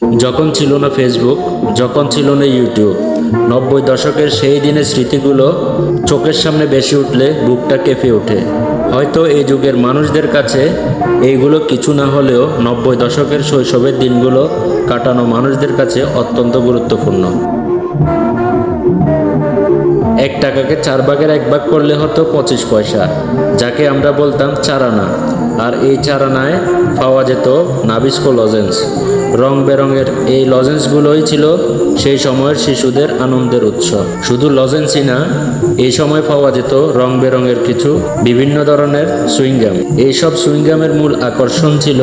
যখন ছিল না ফেসবুক যখন ছিল না ইউটিউব নব্বই দশকের সেই দিনের স্মৃতিগুলো চোখের সামনে বেশি উঠলে বুকটা কেঁপে ওঠে। হয়তো এই যুগের মানুষদের কাছে এইগুলো কিছু না হলেও নব্বই দশকের শৈশবের দিনগুলো কাটানো মানুষদের কাছে অত্যন্ত গুরুত্বপূর্ণ। এক টাকাকে চার ভাগের এক ভাগ করলে হতো পঁচিশ পয়সা, যাকে আমরা বলতাম চারানা। আর এই চারানায় পাওয়া যেত নাবিস্কো লজেন্স। রং বেরঙের এই লজেন্সগুলোই ছিল সেই সময়ের শিশুদের আনন্দের উৎস। শুধু লজেন্সই না, এই সময় পাওয়া যেত রং বেরঙের কিছু বিভিন্ন ধরনের সুইংগাম। এইসব সুইংগামের মূল আকর্ষণ ছিল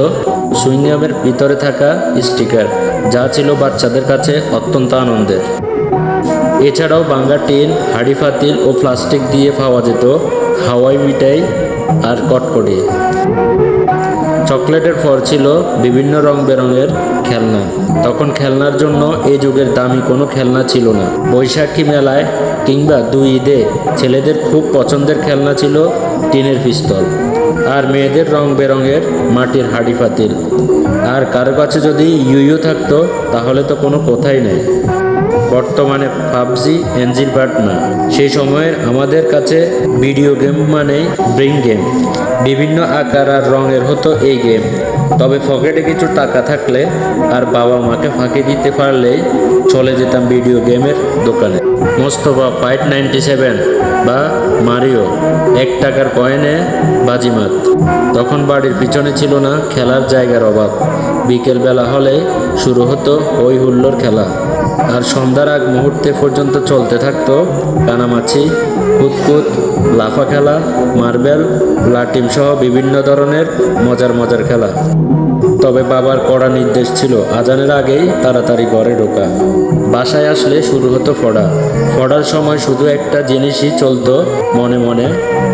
সুইংগামের ভিতরে থাকা স্টিকার, যা ছিল বাচ্চাদের কাছে অত্যন্ত আনন্দের। এছাড়াও বাঙ্গা টিন হাড়ি ফাতিল ও প্লাস্টিক দিয়ে পাওয়া যেত হাওয়াই মিঠাই আর কটকটি। চকলেটের পর ছিল বিভিন্ন রং বেরঙের খেলনা। তখন খেলনার জন্য এই যুগের দামি কোনো খেলনা ছিল না। বৈশাখী মেলায় কিংবা দুই ঈদে ছেলেদের খুব পছন্দের খেলনা ছিল টিনের পিস্তল আর মেয়েদের রং বেরঙের মাটির হাড়ি পাতিল আর কারও কাছে যদি ইউইউ থাকতো, তাহলে তো কোনো কথাই নেই। বর্তমানে পাবজি এনজিল বাট না সেই সময়ের আমাদের কাছে ভিডিও গেম মানেই ব্রিং গেম বিভিন্ন আকার আর রঙের হতো এই গেম তবে পকেটে কিছু টাকা থাকলে আর বাবা মাকে ফাঁকি দিতে পারলেই চলে যেতাম ভিডিও গেমের দোকানে। মোস্তফা ফাইট নাইনটি সেভেন বা মারিও এক টাকার কয়েনে বাজিমাত। তখন বাড়ির পিছনে ছিল না, খেলার জায়গার অভাব। বিকেলবেলা হলে শুরু হতো ওই হুল্লোর খেলা। আর সন্ধ্যার আগ মুহূর্তে পর্যন্ত চলতে থাকতো কানামাছি, কুতকুত লাফা খেলা মার্বেল লাটিম সহ বিভিন্ন ধরনের মজার মজার খেলা। তবে বাবার কড়া নির্দেশ ছিল, আজানের আগেই তাড়াতাড়ি ঘরে ঢোকা। বাসায় আসলে শুরু হতো ফড়া। ফড়ার সময় শুধু একটা জিনিসই চলতো মনে মনে,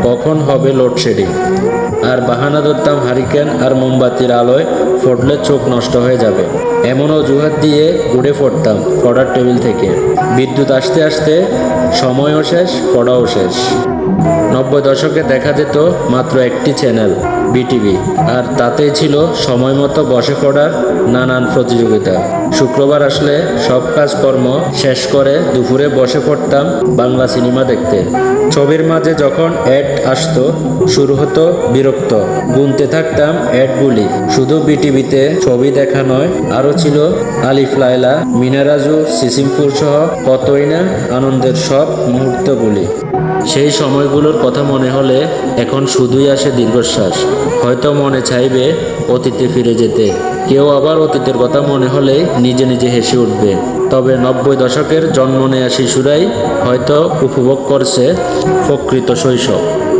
কখন হবে লোডশেডিং। আর বাহানা ধরতাম হারিকেন আর মোমবাতির আলোয় ফটলে চোখ নষ্ট হয়ে যাবে। এমন অজুহাত দিয়ে উড়ে পড়তাম পড়ার টেবিল থেকে। বিদ্যুৎ আসতে আসতে সময়ও শেষ পড়াও শেষ। নব্বই দশকে দেখা যেত মাত্র একটি চ্যানেল, বিটিভি। আর তাতেই ছিল সময় মতো বসে পড়ার নানান প্রতিযোগিতা। শুক্রবার আসলে সব কাজকর্ম শেষ করে দুপুরে বসে পড়তাম বাংলা সিনেমা দেখতে। ছবির মাঝে যখন অ্যাড আসতো, শুরু হতো বিরক্ত। গুনতে থাকতাম অ্যাডগুলি শুধু বিটিভিতে ছবি দেখা নয়, আরও ছিল আলিফ লাইলা মিনারাজু সিসিমপুর সহ কতই না আনন্দের সব মুহূর্তগুলি সেই সময়গুলোর কথা মনে হলে এখন শুধুই আসে দীর্ঘশ্বাস। হয়তো মনে চাইবে, অতীতে ফিরে যেতে। কেউ আবার অতীতের কথা মনে হলে নিজে নিজে হেসে উঠবে। তবে নব্বই দশকের জন্ম নেয়া শিশুরাই হয়তো উপভোগ করছে প্রকৃত শৈশব।